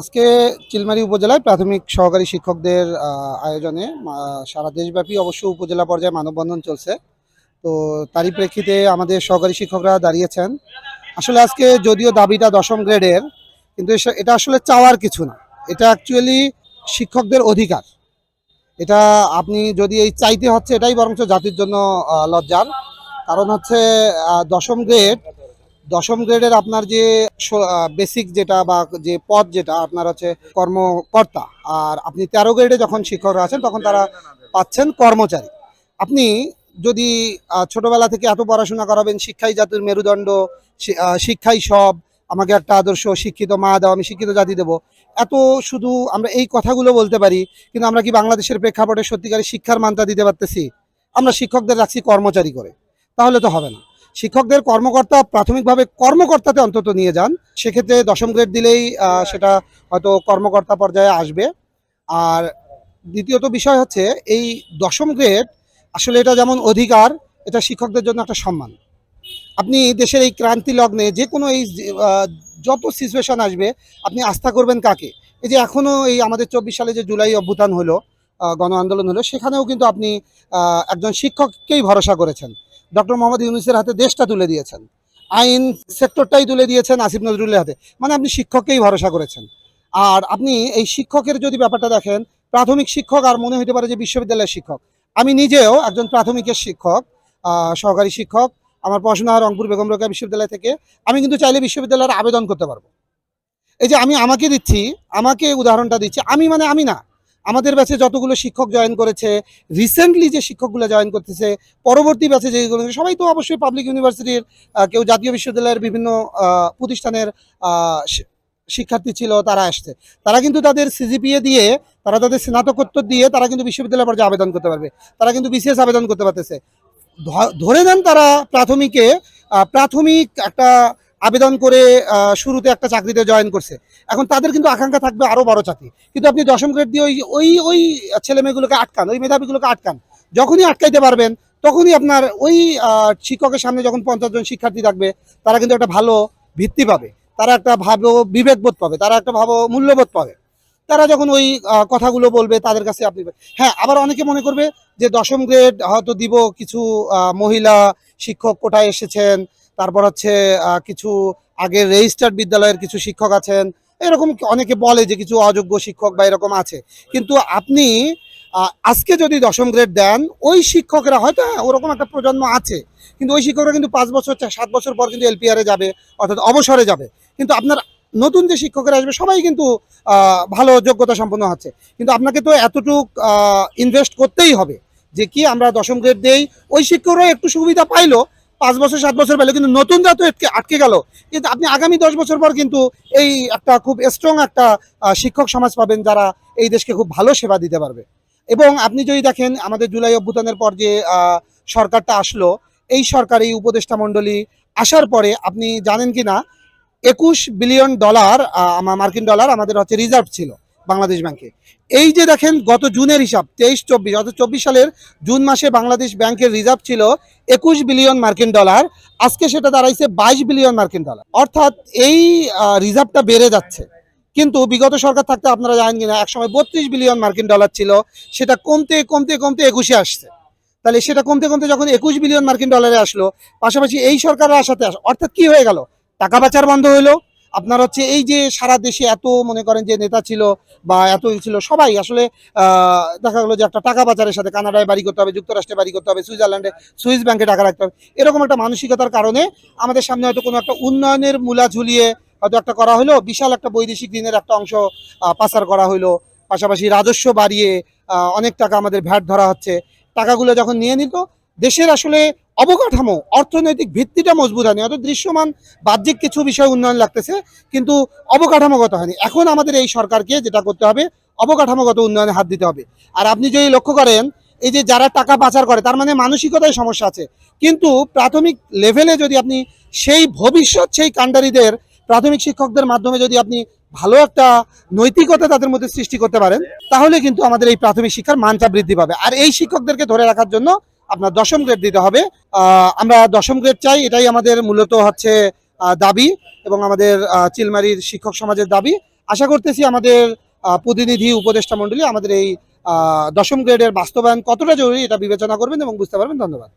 আজকে চিলমারি উপজেলায় প্রাথমিক সহকারী শিক্ষকদের আয়োজনে সারা দেশব্যাপী অবশ্য উপজেলা পর্যায়ে মানববন্ধন চলছে। তো তারই প্রেক্ষিতে আমাদের সহকারী শিক্ষকরা দাঁড়িয়েছেন। আসলে আজকে যদিও দাবিটা দশম গ্রেডের, কিন্তু এটা আসলে চাওয়ার কিছু না। এটা অ্যাকচুয়ালি শিক্ষকদের অধিকার। এটা আপনি যদি এই চাইতে হচ্ছে, এটাই বরঞ্চ জাতির জন্য লজ্জার। কারণ হচ্ছে দশম গ্রেড দশম গ্রেডের আপনার যে বেসিক যেটা বা যে পদ যেটা, আপনার হচ্ছে কর্মকর্তা, আর আপনি তেরো গ্রেডে যখন শিক্ষকরা আছেন, তখন তারা পাচ্ছেন কর্মচারী। আপনি যদি ছোটবেলা থেকে এত পড়াশোনা করাবেন, শিক্ষাই জাতির মেরুদণ্ড শিক্ষাই সব, আমাকে একটা আদর্শ শিক্ষিত মা দাও, আমি শিক্ষিত জাতি দেবো, এত শুধু আমরা এই কথাগুলো বলতে পারি, কিন্তু আমরা কি বাংলাদেশের প্রেক্ষাপটে সত্যিকারের শিক্ষার মানটা দিতে পারতেছি? আমরা শিক্ষকদের রাখছি কর্মচারী করে, তাহলে তো হবে না। শিক্ষকদের কর্মকর্তা প্রাথমিকভাবে কর্মকর্তাতে অন্তত নিয়ে যান। সেক্ষেত্রে দশম গ্রেড দিলেই সেটা হয়তো কর্মকর্তা পর্যায়ে আসবে। আর দ্বিতীয়ত বিষয় হচ্ছে এই দশম গ্রেড আসলে এটা যেমন অধিকার এটা শিক্ষকদের জন্য একটা সম্মান। আপনি দেশের এই ক্রান্তি লগ্নে যে কোনো এই যত সিচুয়েশন আসবে আপনি আস্থা করবেন কাকে? এই যে এখনও এই আমাদের চব্বিশ সালে যে জুলাই অভ্যুত্থান হলো গণ আন্দোলন হলো সেখানেও কিন্তু আপনি একজন শিক্ষককেই ভরসা করেছেন। ডক্টর মোহাম্মদ ইউনুসের হাতে দেশটা তুলে দিয়েছেন। আইন সেক্টরটাই তুলে দিয়েছেন আসিফ নজরুলের হাতে। মানে আপনি শিক্ষককেই ভরসা করেছেন। আর আপনি এই শিক্ষকের যদি ব্যাপারটা দেখেন, প্রাথমিক শিক্ষক আর মনে হতে পারে যে বিশ্ববিদ্যালয়ের শিক্ষক। আমি নিজেও একজন প্রাথমিকের শিক্ষক সহকারী শিক্ষক। আমার পড়াশোনা রংপুর বেগম রোকেয়া বিশ্ববিদ্যালয় থেকে। আমি কিন্তু চাইলে বিশ্ববিদ্যালয়ের আবেদন করতে পারব। এই যে আমি আমাকে দিচ্ছি, আমাকে উদাহরণটা দিচ্ছি, আমি মানে আমি না। আমাদের ব্যাচে যতগুলো শিক্ষক জয়েন করেছে রিসেন্টলি যে শিক্ষকগুলো জয়েন করতেছে, পরবর্তী ব্যাচে যেগুলো সবাই তো অবশ্যই পাবলিক ইউনিভার্সিটির কেউ জাতীয় বিশ্ববিদ্যালয়ের বিভিন্ন প্রতিষ্ঠানের শিক্ষার্থী ছিল, তারা আসছে। তারা কিন্তু তাদের সিজিপিএ দিয়ে, তারা তাদের স্নাতকোত্তর দিয়ে, তারা কিন্তু বিশ্ববিদ্যালয় পর্যায়ে আবেদন করতে পারবে। তারা কিন্তু বিসিএস আবেদন করতে পারতেছে। ধরে নেন তারা প্রাথমিকে প্রাথমিক একটা আবেদন করে শুরুতে একটা চাকরিতে জয়েন করছে। এখন তাদের কিন্তু আকাঙ্ক্ষা থাকবে আরও বড় চাকরি। কিন্তু আপনি দশম গ্রেড দিয়ে ওই ওই ওই ছেলে মেয়েগুলোকে আটকান, ওই মেধাবীগুলোকে আটকান। যখনই আটকাইতে পারবেন, তখনই আপনার ওই শিক্ষকের সামনে যখন পঞ্চাশ জন শিক্ষার্থী থাকবে, তারা কিন্তু একটা ভালো ভিত্তি পাবে। তারা একটা ভালো বিবেকবোধ পাবে, তারা একটা ভালো মূল্যবোধ পাবে। তারা যখন ওই কথাগুলো বলবে, তাদের কাছে আপনি হ্যাঁ আবার অনেকে মনে করবে যে দশম গ্রেড হয়তো দিব কিছু মহিলা শিক্ষক কোটায় এসেছেন তারপর হচ্ছে কিছু আগে রেজিস্টার্ড বিদ্যালয়ের কিছু শিক্ষক আছেন। এরকম অনেকে বলে যে কিছু অযোগ্য শিক্ষক বা এরকম আছে। কিন্তু আপনি আজকে যদি দশম গ্রেড দেন ওই শিক্ষকরা হয়তো হ্যাঁ, ওরকম একটা প্রজন্ম আছে। কিন্তু ওই শিক্ষকরা কিন্তু পাঁচ বছর সাত বছর পর কিন্তু এলপিআরে যাবে অর্থাৎ অবসরে যাবে। কিন্তু আপনার নতুন যে শিক্ষকরা আসবে সবাই কিন্তু ভালো যোগ্যতা সম্পন্ন হচ্ছে। কিন্তু আপনাকে তো এতটুক ইনভেস্ট করতেই হবে। যে কি আমরা দশম গ্রেড দেই ওই শিক্ষকরা একটু সুবিধা পাইলো পাঁচ বছর, সাত বছর পেল কিন্তু নতুনরা তো আটকে গেল। কিন্তু আপনি আগামী দশ বছর পর কিন্তু এই একটা খুব স্ট্রং একটা শিক্ষক সমাজ পাবেন যারা এই দেশকে খুব ভালো সেবা দিতে পারবে। এবং আপনি যদি দেখেন আমাদের জুলাই অভ্যুত্থানের পর যে সরকারটা আসলো, এই সরকার, এই উপদেষ্টা মণ্ডলী আসার পরে আপনি জানেন কি না একুশ বিলিয়ন ডলার মার্কিন ডলার আমাদের হচ্ছে রিজার্ভ ছিল। বাংলাদেশ ব্যাংকে। এই যে দেখেন গত জুনের হিসাব, তেইশ, চব্বিশ, অর্থাৎ চব্বিশ সালের জুন মাসে বাংলাদেশ ব্যাংকের রিজার্ভ ছিল একুশ বিলিয়ন মার্কিন ডলার, আজকে সেটা দাঁড়াইছে বাইশ বিলিয়ন মার্কিন ডলার। অর্থাৎ এই রিজার্ভটা বেড়ে যাচ্ছে। কিন্তু বিগত সরকার থাকতে আপনারা জানেন কিনা, একসময় বত্রিশ বিলিয়ন মার্কিন ডলার ছিল, সেটা কমতে কমতে কমতে একুশে আসছে। তাহলে সেটা কমতে কমতে যখন একুশ বিলিয়ন মার্কিন ডলারে আসলো, পাশাপাশি এই সরকারের আসাতে আস- অর্থাৎ কি হয়ে গেল? টাকা পাচার বন্ধ হলো আপনার হচ্ছে এই যে সারা দেশে এত মনে করেন যে নেতা ছিল বা এত ছিল, সবাই আসলে দেখা গেলো যে একটা টাকা বাজারের সাথে কানাডায় বাড়ি করতে হবে, যুক্তরাষ্ট্রে বাড়ি করতে হবে, সুইজারল্যান্ডে, সুইস ব্যাংকে টাকা রাখতে হবে। এরকম একটা মানসিকতার কারণে আমাদের সামনে হয়তো কোনো একটা উন্নয়নের মূলা ঝুলিয়ে হয়তো একটা করা হলো, বিশাল একটা বৈদেশিক ঋণের একটা অংশ পাচার করা হলো, পাশাপাশি রাজস্ব বাড়িয়ে অনেক টাকা আমাদের ভ্যাট ধরা হচ্ছে। টাকাগুলো যখন নিয়ে নিত দেশের আসলে অবকাঠামো, অর্থনৈতিক ভিত্তিটা মজবুত হয়নি। হয়তো দৃশ্যমান, বাহ্যিক কিছু বিষয় উন্নয়ন লাগতেছে, কিন্তু অবকাঠামোগত হয়নি। এখন আমাদের এই সরকারকে যেটা করতে হবে, অবকাঠামোগত উন্নয়নে হাত দিতে হবে। আর আপনি যদি লক্ষ্য করেন, এই যে যারা টাকা পাচার করে, তার মানে মানসিকতায় সমস্যা আছে। কিন্তু প্রাথমিক লেভেলে যদি আপনি সেই ভবিষ্যৎ, সেই কাণ্ডারীদের প্রাথমিক শিক্ষকদের মাধ্যমে যদি আপনি ভালো একটা নৈতিকতা তাদের মধ্যে সৃষ্টি করতে পারেন, তাহলে কিন্তু আমাদের এই প্রাথমিক শিক্ষার মানটা বৃদ্ধি পাবে। আর এই শিক্ষকদেরকে ধরে রাখার জন্য আপনার দশম গ্রেড দিতে হবে। আমরা দশম গ্রেড চাই, এটাই আমাদের মূলত হচ্ছে দাবি এবং আমাদের চিলমারির শিক্ষক সমাজের দাবি। আশা করতেছি আমাদের প্রতিনিধি উপদেষ্টা মণ্ডলী আমাদের এই দশম গ্রেডের বাস্তবায়ন কতটা জরুরি এটা বিবেচনা করবেন এবং বুঝতে পারবেন। ধন্যবাদ।